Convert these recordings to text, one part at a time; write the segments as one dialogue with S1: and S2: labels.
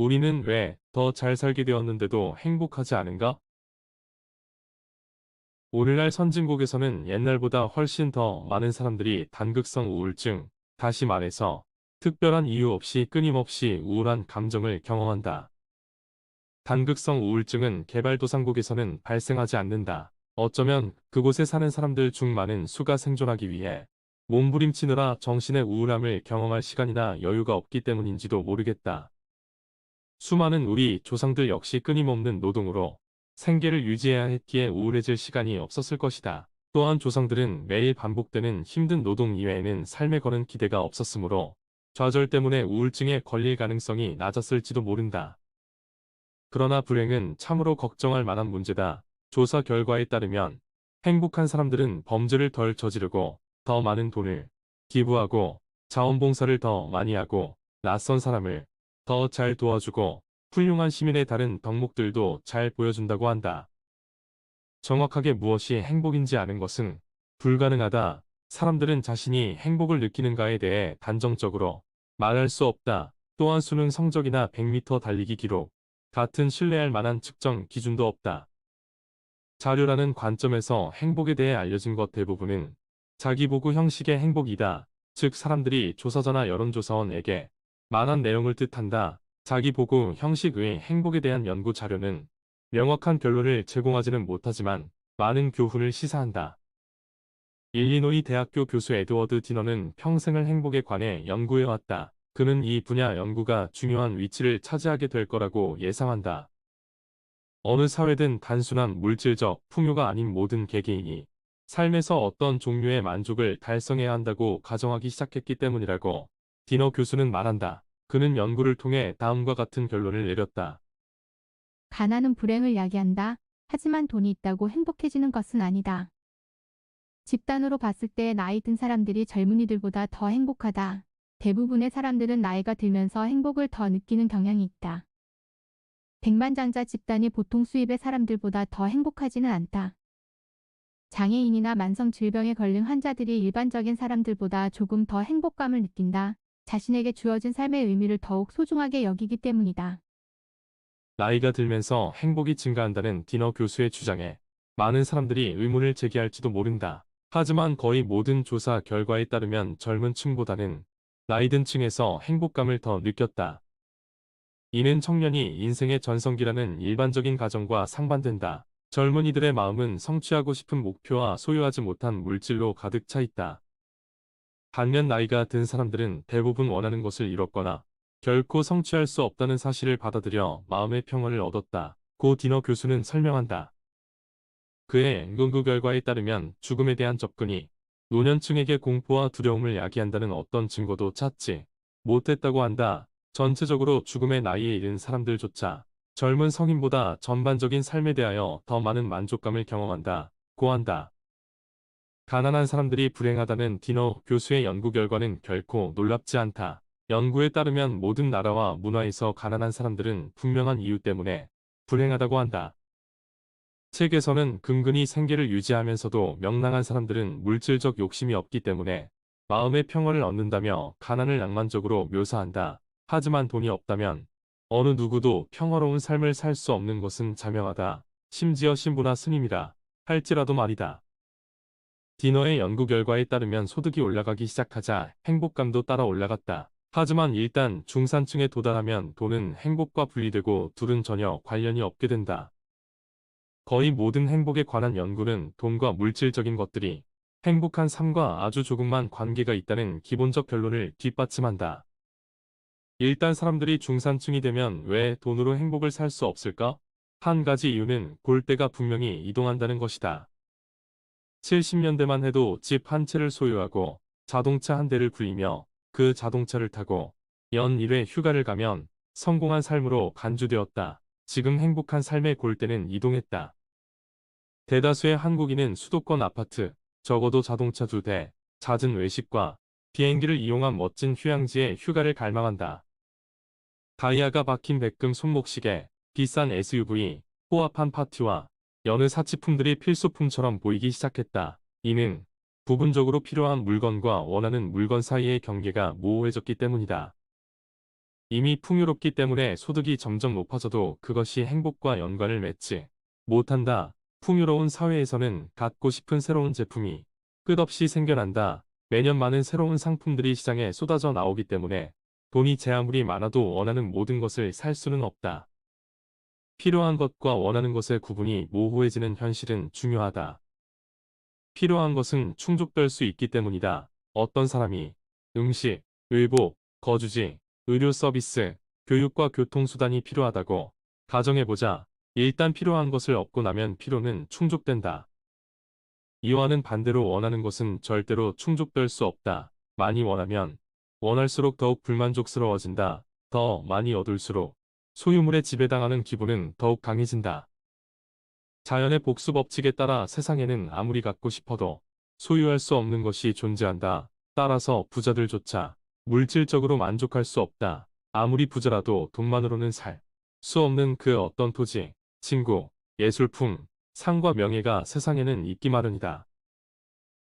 S1: 우리는 왜 더 잘 살게 되었는데도 행복하지 않은가? 오늘날 선진국에서는 옛날보다 훨씬 더 많은 사람들이 단극성 우울증, 다시 말해서 특별한 이유 없이 끊임없이 우울한 감정을 경험한다. 단극성 우울증은 개발도상국에서는 발생하지 않는다. 어쩌면 그곳에 사는 사람들 중 많은 수가 생존하기 위해 몸부림치느라 정신의 우울함을 경험할 시간이나 여유가 없기 때문인지도 모르겠다. 수많은 우리 조상들 역시 끊임없는 노동으로 생계를 유지해야 했기에 우울해질 시간이 없었을 것이다. 또한 조상들은 매일 반복되는 힘든 노동 이외에는 삶에 거는 기대가 없었으므로 좌절 때문에 우울증에 걸릴 가능성이 낮았을지도 모른다. 그러나 불행은 참으로 걱정할 만한 문제다. 조사 결과에 따르면 행복한 사람들은 범죄를 덜 저지르고 더 많은 돈을 기부하고 자원봉사를 더 많이 하고 낯선 사람을 더 잘 도와주고 훌륭한 시민의 다른 덕목들도 잘 보여준다고 한다. 정확하게 무엇이 행복인지 아는 것은 불가능하다. 사람들은 자신이 행복을 느끼는가에 대해 단정적으로 말할 수 없다. 또한 수능 성적이나 100m 달리기 기록 같은 신뢰할 만한 측정 기준도 없다. 자료라는 관점에서 행복에 대해 알려진 것 대부분은 자기보고 형식의 행복이다. 즉 사람들이 조사자나 여론조사원에게 말한 내용을 뜻한다. 자기보고 형식 의 행복에 대한 연구 자료는 명확한 결론을 제공하지는 못하지만 많은 교훈을 시사한다. 일리노이 대학교 교수 에드워드 디너는 평생을 행복에 관해 연구해왔다. 그는 이 분야 연구가 중요한 위치를 차지하게 될 거라고 예상한다. 어느 사회든 단순한 물질적 풍요가 아닌 모든 개개인이 삶에서 어떤 종류의 만족을 달성해야 한다고 가정하기 시작했기 때문이라고 디너 교수는 말한다. 그는 연구를 통해 다음과 같은 결론을 내렸다.
S2: 가난은 불행을 야기한다. 하지만 돈이 있다고 행복해지는 것은 아니다. 집단으로 봤을 때 나이 든 사람들이 젊은이들보다 더 행복하다. 대부분의 사람들은 나이가 들면서 행복을 더 느끼는 경향이 있다. 백만장자 집단이 보통 수입의 사람들보다 더 행복하지는 않다. 장애인이나 만성 질병에 걸린 환자들이 일반적인 사람들보다 조금 더 행복감을 느낀다. 자신에게 주어진 삶의 의미를 더욱 소중하게 여기기 때문이다.
S1: 나이가 들면서 행복이 증가한다는 디너 교수의 주장에 많은 사람들이 의문을 제기할지도 모른다. 하지만 거의 모든 조사 결과에 따르면 젊은 층보다는 나이든 층에서 행복감을 더 느꼈다. 이는 청년이 인생의 전성기라는 일반적인 가정과 상반된다. 젊은이들의 마음은 성취하고 싶은 목표와 소유하지 못한 물질로 가득 차 있다. 반면 나이가 든 사람들은 대부분 원하는 것을 이뤘거나 결코 성취할 수 없다는 사실을 받아들여 마음의 평화를 얻었다. 고 디너 교수는 설명한다. 그의 연구 결과에 따르면 죽음에 대한 접근이 노년층에게 공포와 두려움을 야기한다는 어떤 증거도 찾지 못했다고 한다. 전체적으로 죽음의 나이에 이른 사람들조차 젊은 성인보다 전반적인 삶에 대하여 더 많은 만족감을 경험한다. 고한다. 가난한 사람들이 불행하다는 디너 교수의 연구 결과는 결코 놀랍지 않다. 연구에 따르면 모든 나라와 문화에서 가난한 사람들은 분명한 이유 때문에 불행하다고 한다. 책에서는 근근히 생계를 유지하면서도 명랑한 사람들은 물질적 욕심이 없기 때문에 마음의 평화를 얻는다며 가난을 낭만적으로 묘사한다. 하지만 돈이 없다면 어느 누구도 평화로운 삶을 살 수 없는 것은 자명하다. 심지어 신부나 스님이라 할지라도 말이다. 디너의 연구 결과에 따르면 소득이 올라가기 시작하자 행복감도 따라 올라갔다. 하지만 일단 중산층에 도달하면 돈은 행복과 분리되고 둘은 전혀 관련이 없게 된다. 거의 모든 행복에 관한 연구는 돈과 물질적인 것들이 행복한 삶과 아주 조금만 관계가 있다는 기본적 결론을 뒷받침한다. 일단 사람들이 중산층이 되면 왜 돈으로 행복을 살 수 없을까? 한 가지 이유는 골대가 분명히 이동한다는 것이다. 70년대만 해도 집 한 채를 소유하고 자동차 한 대를 굴리며 그 자동차를 타고 연 1회 휴가를 가면 성공한 삶으로 간주되었다. 지금 행복한 삶의 골대는 이동했다. 대다수의 한국인은 수도권 아파트, 적어도 자동차 두 대, 잦은 외식과 비행기를 이용한 멋진 휴양지에 휴가를 갈망한다. 다이아가 박힌 백금 손목시계, 비싼 SUV, 호합한 파티와 여느 사치품들이 필수품처럼 보이기 시작했다. 이는 부분적으로 필요한 물건과 원하는 물건 사이의 경계가 모호해졌기 때문이다. 이미 풍요롭기 때문에 소득이 점점 높아져도 그것이 행복과 연관을 맺지 못한다. 풍요로운 사회에서는 갖고 싶은 새로운 제품이 끝없이 생겨난다. 매년 많은 새로운 상품들이 시장에 쏟아져 나오기 때문에 돈이 제 아무리 많아도 원하는 모든 것을 살 수는 없다. 필요한 것과 원하는 것의 구분이 모호해지는 현실은 중요하다. 필요한 것은 충족될 수 있기 때문이다. 어떤 사람이 음식, 의복, 거주지, 의료 서비스, 교육과 교통수단이 필요하다고 가정해보자. 일단 필요한 것을 얻고 나면 필요는 충족된다. 이와는 반대로 원하는 것은 절대로 충족될 수 없다. 많이 원하면 원할수록 더욱 불만족스러워진다. 더 많이 얻을수록 소유물에 지배당하는 기분은 더욱 강해진다. 자연의 복수 법칙에 따라 세상에는 아무리 갖고 싶어도 소유할 수 없는 것이 존재한다. 따라서 부자들조차 물질적으로 만족할 수 없다. 아무리 부자라도 돈만으로는 살 수 없는 그 어떤 토지, 친구, 예술품, 상과 명예가 세상에는 있기 마련이다.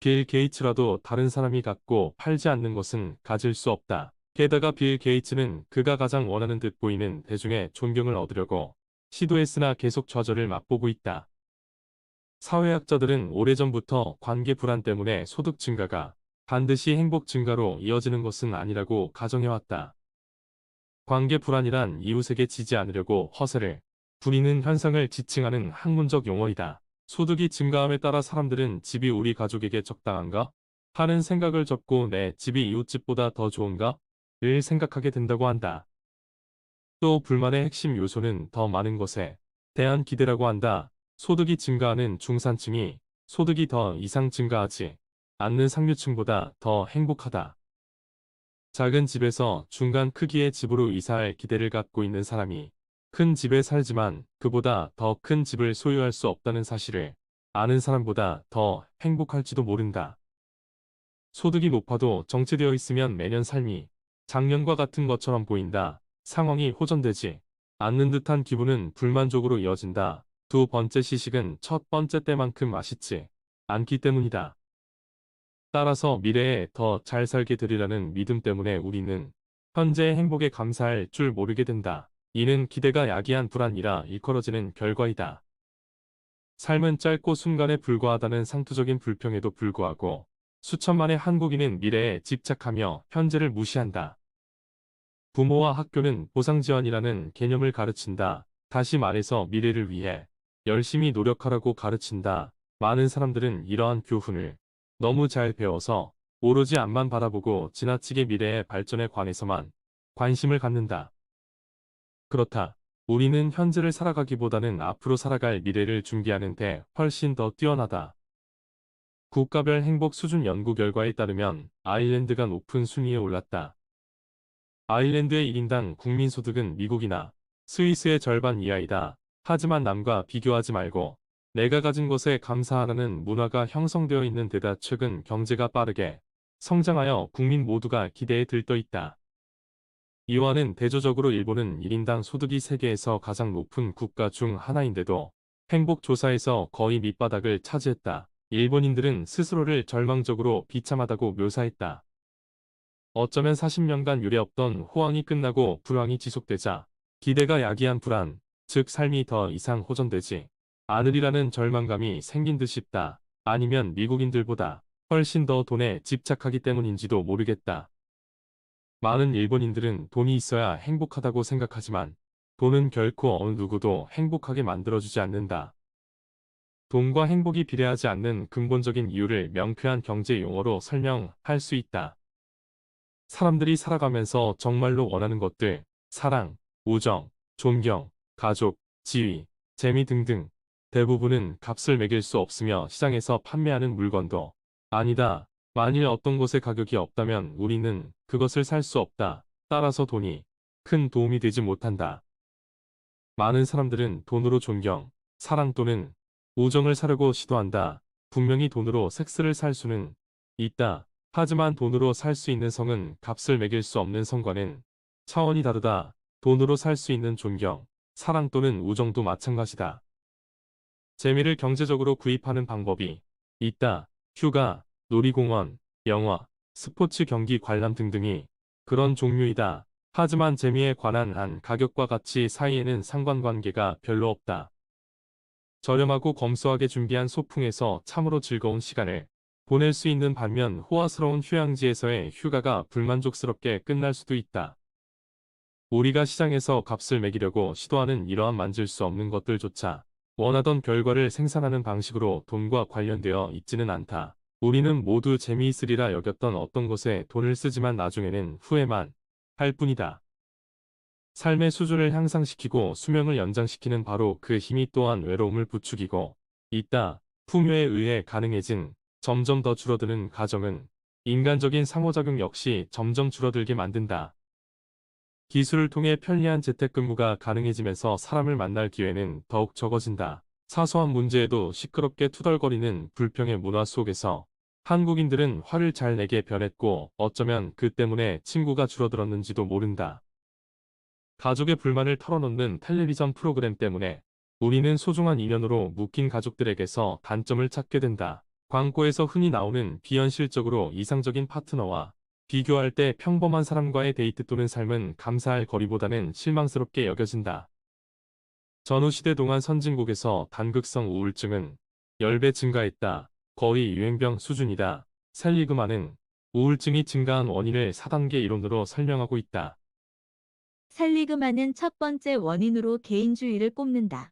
S1: 빌 게이츠라도 다른 사람이 갖고 팔지 않는 것은 가질 수 없다. 게다가 빌 게이츠는 그가 가장 원하는 듯 보이는 대중의 존경을 얻으려고 시도했으나 계속 좌절을 맛보고 있다. 사회학자들은 오래전부터 관계 불안 때문에 소득 증가가 반드시 행복 증가로 이어지는 것은 아니라고 가정해왔다. 관계 불안이란 이웃에게 지지 않으려고 허세를 부리는 현상을 지칭하는 학문적 용어이다. 소득이 증가함에 따라 사람들은 집이 우리 가족에게 적당한가? 하는 생각을 접고 내 집이 이웃집보다 더 좋은가? 를 생각하게 된다고 한다. 또 불만의 핵심 요소는 더 많은 것에 대한 기대라고 한다. 소득이 증가하는 중산층이 소득이 더 이상 증가하지 않는 상류층보다 더 행복하다. 작은 집에서 중간 크기의 집으로 이사할 기대를 갖고 있는 사람이 큰 집에 살지만 그보다 더 큰 집을 소유할 수 없다는 사실을 아는 사람보다 더 행복할지도 모른다. 소득이 높아도 정체되어 있으면 매년 삶이 작년과 같은 것처럼 보인다. 상황이 호전되지 않는 듯한 기분은 불만족으로 이어진다. 두 번째 시식은 첫 번째 때만큼 맛있지 않기 때문이다. 따라서 미래에 더 잘 살게 되리라는 믿음 때문에 우리는 현재의 행복에 감사할 줄 모르게 된다. 이는 기대가 야기한 불안이라 일컬어지는 결과이다. 삶은 짧고 순간에 불과하다는 상투적인 불평에도 불구하고 수천만의 한국인은 미래에 집착하며 현재를 무시한다. 부모와 학교는 보상지원이라는 개념을 가르친다. 다시 말해서 미래를 위해 열심히 노력하라고 가르친다. 많은 사람들은 이러한 교훈을 너무 잘 배워서 오로지 앞만 바라보고 지나치게 미래의 발전에 관해서만 관심을 갖는다. 그렇다. 우리는 현재를 살아가기보다는 앞으로 살아갈 미래를 준비하는 데 훨씬 더 뛰어나다. 국가별 행복 수준 연구 결과에 따르면 아일랜드가 높은 순위에 올랐다. 아일랜드의 1인당 국민소득은 미국이나 스위스의 절반 이하이다. 하지만 남과 비교하지 말고 내가 가진 것에 감사하라는 문화가 형성되어 있는 데다 최근 경제가 빠르게 성장하여 국민 모두가 기대에 들떠 있다. 이와는 대조적으로 일본은 1인당 소득이 세계에서 가장 높은 국가 중 하나인데도 행복조사에서 거의 밑바닥을 차지했다. 일본인들은 스스로를 절망적으로 비참하다고 묘사했다. 어쩌면 40년간 유례없던 호황이 끝나고 불황이 지속되자 기대가 야기한 불안, 즉 삶이 더 이상 호전되지 않으리라는 절망감이 생긴 듯 싶다. 아니면 미국인들보다 훨씬 더 돈에 집착하기 때문인지도 모르겠다. 많은 일본인들은 돈이 있어야 행복하다고 생각하지만 돈은 결코 어느 누구도 행복하게 만들어주지 않는다. 돈과 행복이 비례하지 않는 근본적인 이유를 명쾌한 경제 용어로 설명할 수 있다. 사람들이 살아가면서 정말로 원하는 것들, 사랑, 우정, 존경, 가족, 지위, 재미 등등 대부분은 값을 매길 수 없으며 시장에서 판매하는 물건도 아니다. 만일 어떤 것의 가격이 없다면 우리는 그것을 살 수 없다. 따라서 돈이 큰 도움이 되지 못한다. 많은 사람들은 돈으로 존경, 사랑 또는 우정을 사려고 시도한다. 분명히 돈으로 섹스를 살 수는 있다. 하지만 돈으로 살 수 있는 성은 값을 매길 수 없는 성과는 차원이 다르다. 돈으로 살 수 있는 존경, 사랑 또는 우정도 마찬가지다. 재미를 경제적으로 구입하는 방법이 있다. 휴가, 놀이공원, 영화, 스포츠 경기 관람 등등이 그런 종류이다. 하지만 재미에 관한 한 가격과 가치 사이에는 상관관계가 별로 없다. 저렴하고 검소하게 준비한 소풍에서 참으로 즐거운 시간을 보낼 수 있는 반면 호화스러운 휴양지에서의 휴가가 불만족스럽게 끝날 수도 있다. 우리가 시장에서 값을 매기려고 시도하는 이러한 만질 수 없는 것들조차 원하던 결과를 생산하는 방식으로 돈과 관련되어 있지는 않다. 우리는 모두 재미있으리라 여겼던 어떤 것에 돈을 쓰지만 나중에는 후회만 할 뿐이다. 삶의 수준을 향상시키고 수명을 연장시키는 바로 그 힘이 또한 외로움을 부추기고 있다. 풍요에 의해 가능해진 점점 더 줄어드는 가정은 인간적인 상호작용 역시 점점 줄어들게 만든다. 기술을 통해 편리한 재택근무가 가능해지면서 사람을 만날 기회는 더욱 적어진다. 사소한 문제에도 시끄럽게 투덜거리는 불평의 문화 속에서 한국인들은 화를 잘 내게 변했고 어쩌면 그 때문에 친구가 줄어들었는지도 모른다. 가족의 불만을 털어놓는 텔레비전 프로그램 때문에 우리는 소중한 인연으로 묶인 가족들에게서 단점을 찾게 된다. 광고에서 흔히 나오는 비현실적으로 이상적인 파트너와 비교할 때 평범한 사람과의 데이트 또는 삶은 감사할 거리보다는 실망스럽게 여겨진다. 전후시대 동안 선진국에서 단극성 우울증은 10배 증가했다. 거의 유행병 수준이다. 셀리그만은 우울증이 증가한 원인을 4단계 이론으로 설명하고 있다.
S3: 셀리그만은 첫 번째 원인으로 개인주의를 꼽는다.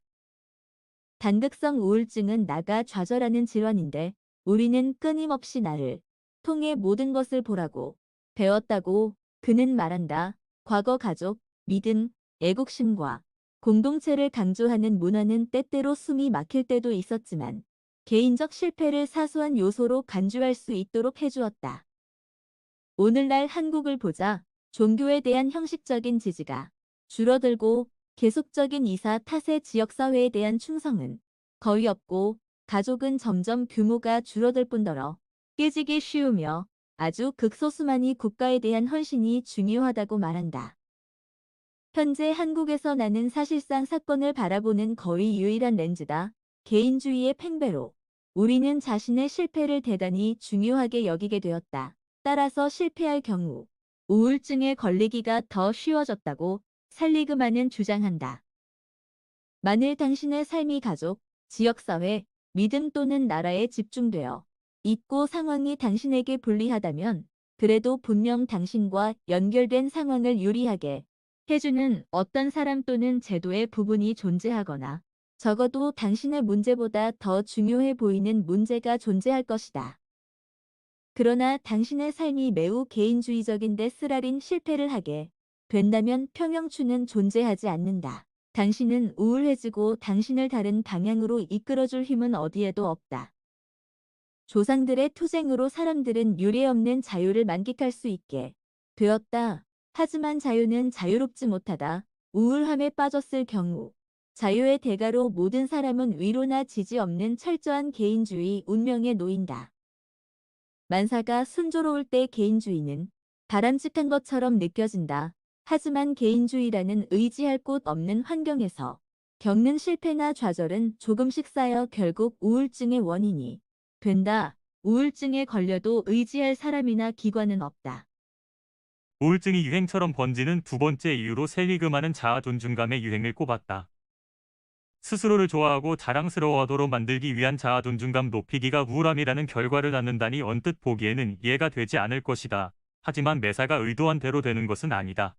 S3: 단극성 우울증은 나가 좌절하는 질환인데 우리는 끊임없이 나를 통해 모든 것을 보라고 배웠다고 그는 말한다. 과거 가족, 믿음, 애국심과 공동체를 강조하는 문화는 때때로 숨이 막힐 때도 있었지만 개인적 실패를 사소한 요소로 간주할 수 있도록 해주었다. 오늘날 한국을 보자 종교에 대한 형식적인 지지가 줄어들고 계속적인 이사 탓의 지역사회에 대한 충성은 거의 없고 가족은 점점 규모가 줄어들 뿐더러 깨지기 쉬우며 아주 극소수만이 국가에 대한 헌신이 중요하다고 말한다. 현재 한국에서 나는 사실상 사건을 바라보는 거의 유일한 렌즈다. 개인주의의 팽배로 우리는 자신의 실패를 대단히 중요하게 여기게 되었다. 따라서 실패할 경우 우울증에 걸리기가 더 쉬워졌다고 살리그만은 주장한다. 만일 당신의 삶이 가족, 지역사회, 믿음 또는 나라에 집중되어 있고 상황이 당신에게 불리하다면 그래도 분명 당신과 연결된 상황을 유리하게 해주는 어떤 사람 또는 제도의 부분이 존재하거나 적어도 당신의 문제보다 더 중요해 보이는 문제가 존재할 것이다. 그러나 당신의 삶이 매우 개인주의적인데 쓰라린 실패를 하게 된다면 평형추는 존재하지 않는다. 당신은 우울해지고 당신을 다른 방향으로 이끌어줄 힘은 어디에도 없다. 조상들의 투쟁으로 사람들은 유례없는 자유를 만끽할 수 있게 되었다. 하지만 자유는 자유롭지 못하다. 우울함에 빠졌을 경우 자유의 대가로 모든 사람은 위로나 지지 없는 철저한 개인주의 운명에 놓인다. 만사가 순조로울 때 개인주의는 바람직한 것처럼 느껴진다. 하지만 개인주의라는 의지할 곳 없는 환경에서 겪는 실패나 좌절은 조금씩 쌓여 결국 우울증의 원인이 된다. 우울증에 걸려도 의지할 사람이나 기관은 없다.
S4: 우울증이 유행처럼 번지는 두 번째 이유로 셀리그만은 자아 존중감의 유행을 꼽았다. 스스로를 좋아하고 자랑스러워하도록 만들기 위한 자아 존중감 높이기가 우울함이라는 결과를 낳는다니 언뜻 보기에는 이해가 되지 않을 것이다. 하지만 매사가 의도한 대로 되는 것은 아니다.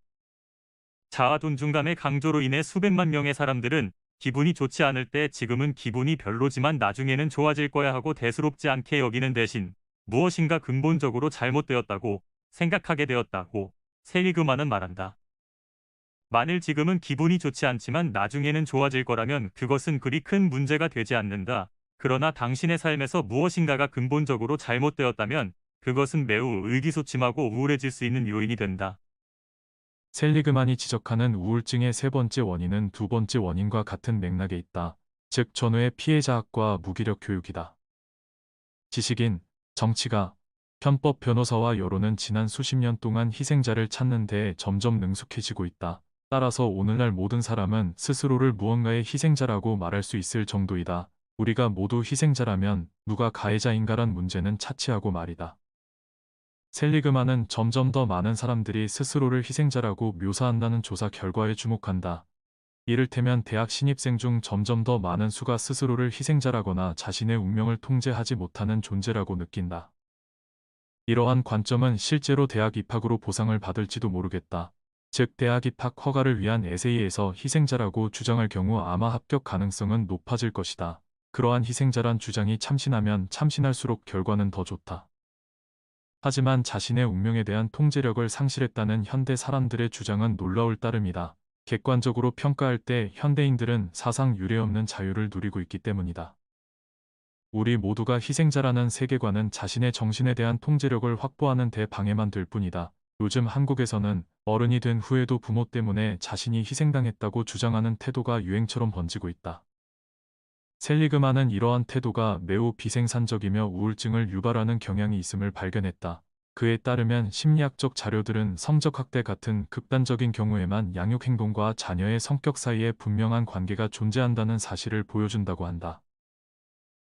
S4: 자아 존중감의 강조로 인해 수백만 명의 사람들은 기분이 좋지 않을 때 지금은 기분이 별로지만 나중에는 좋아질 거야 하고 대수롭지 않게 여기는 대신 무엇인가 근본적으로 잘못되었다고 생각하게 되었다고 셀리그만은 말한다. 만일 지금은 기분이 좋지 않지만 나중에는 좋아질 거라면 그것은 그리 큰 문제가 되지 않는다. 그러나 당신의 삶에서 무엇인가가 근본적으로 잘못되었다면 그것은 매우 의기소침하고 우울해질 수 있는 요인이 된다.
S5: 셀리그만이 지적하는 우울증의 세 번째 원인은 두 번째 원인과 같은 맥락에 있다. 즉 전후의 피해자학과 무기력 교육이다. 지식인, 정치가, 편법 변호사와 여론은 지난 수십 년 동안 희생자를 찾는 데에 점점 능숙해지고 있다. 따라서 오늘날 모든 사람은 스스로를 무언가의 희생자라고 말할 수 있을 정도이다. 우리가 모두 희생자라면 누가 가해자인가란 문제는 차치하고 말이다. 셀리그만은 점점 더 많은 사람들이 스스로를 희생자라고 묘사한다는 조사 결과에 주목한다. 이를테면 대학 신입생 중 점점 더 많은 수가 스스로를 희생자라거나 자신의 운명을 통제하지 못하는 존재라고 느낀다. 이러한 관점은 실제로 대학 입학으로 보상을 받을지도 모르겠다. 즉 대학 입학 허가를 위한 에세이에서 희생자라고 주장할 경우 아마 합격 가능성은 높아질 것이다. 그러한 희생자란 주장이 참신하면 참신할수록 결과는 더 좋다. 하지만 자신의 운명에 대한 통제력을 상실했다는 현대 사람들의 주장은 놀라울 따름이다. 객관적으로 평가할 때 현대인들은 사상 유례없는 자유를 누리고 있기 때문이다. 우리 모두가 희생자라는 세계관은 자신의 정신에 대한 통제력을 확보하는 데 방해만 될 뿐이다. 요즘 한국에서는 어른이 된 후에도 부모 때문에 자신이 희생당했다고 주장하는 태도가 유행처럼 번지고 있다. 셀리그만은 이러한 태도가 매우 비생산적이며 우울증을 유발하는 경향이 있음을 발견했다. 그에 따르면 심리학적 자료들은 성적학대 같은 극단적인 경우에만 양육행동과 자녀의 성격 사이에 분명한 관계가 존재한다는 사실을 보여준다고 한다.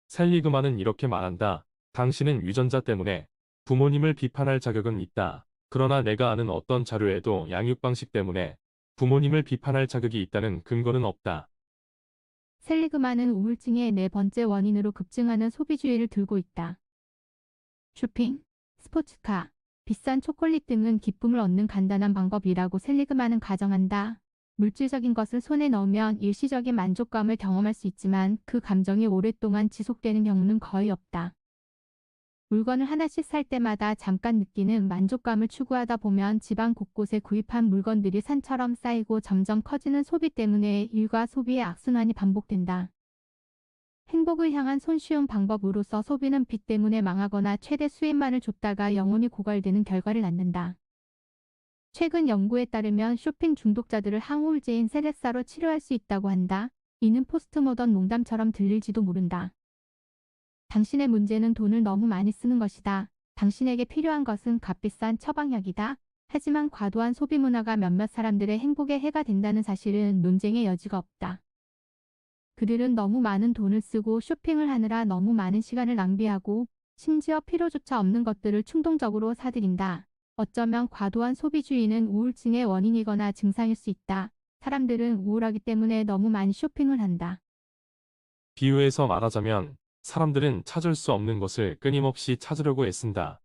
S1: 셀리그만은 이렇게 말한다. 당신은 유전자 때문에 부모님을 비판할 자격은 있다. 그러나 내가 아는 어떤 자료에도 양육 방식 때문에 부모님을 비판할 자격이 있다는 근거는 없다.
S2: 셀리그만은 우울증의 네 번째 원인으로 급증하는 소비주의를 들고 있다. 쇼핑, 스포츠카, 비싼 초콜릿 등은 기쁨을 얻는 간단한 방법이라고 셀리그만은 가정한다. 물질적인 것을 손에 넣으면 일시적인 만족감을 경험할 수 있지만 그 감정이 오랫동안 지속되는 경우는 거의 없다. 물건을 하나씩 살 때마다 잠깐 느끼는 만족감을 추구하다 보면 집안 곳곳에 구입한 물건들이 산처럼 쌓이고 점점 커지는 소비 때문에 일과 소비의 악순환이 반복된다. 행복을 향한 손쉬운 방법으로서 소비는 빚 때문에 망하거나 최대 수입만을 줬다가 영혼이 고갈되는 결과를 낳는다. 최근 연구에 따르면 쇼핑 중독자들을 항우울제인 세레사로 치료할 수 있다고 한다. 이는 포스트모던 농담처럼 들릴지도 모른다. 당신의 문제는 돈을 너무 많이 쓰는 것이다. 당신에게 필요한 것은 값비싼 처방약이다. 하지만 과도한 소비 문화가 몇몇 사람들의 행복에 해가 된다는 사실은 논쟁의 여지가 없다. 그들은 너무 많은 돈을 쓰고 쇼핑을 하느라 너무 많은 시간을 낭비하고 심지어 필요조차 없는 것들을 충동적으로 사들인다. 어쩌면 과도한 소비주의는 우울증의 원인이거나 증상일 수 있다. 사람들은 우울하기 때문에 너무 많이 쇼핑을 한다.
S1: 비유해서 말하자면 사람들은 찾을 수 없는 것을 끊임없이 찾으려고 애쓴다.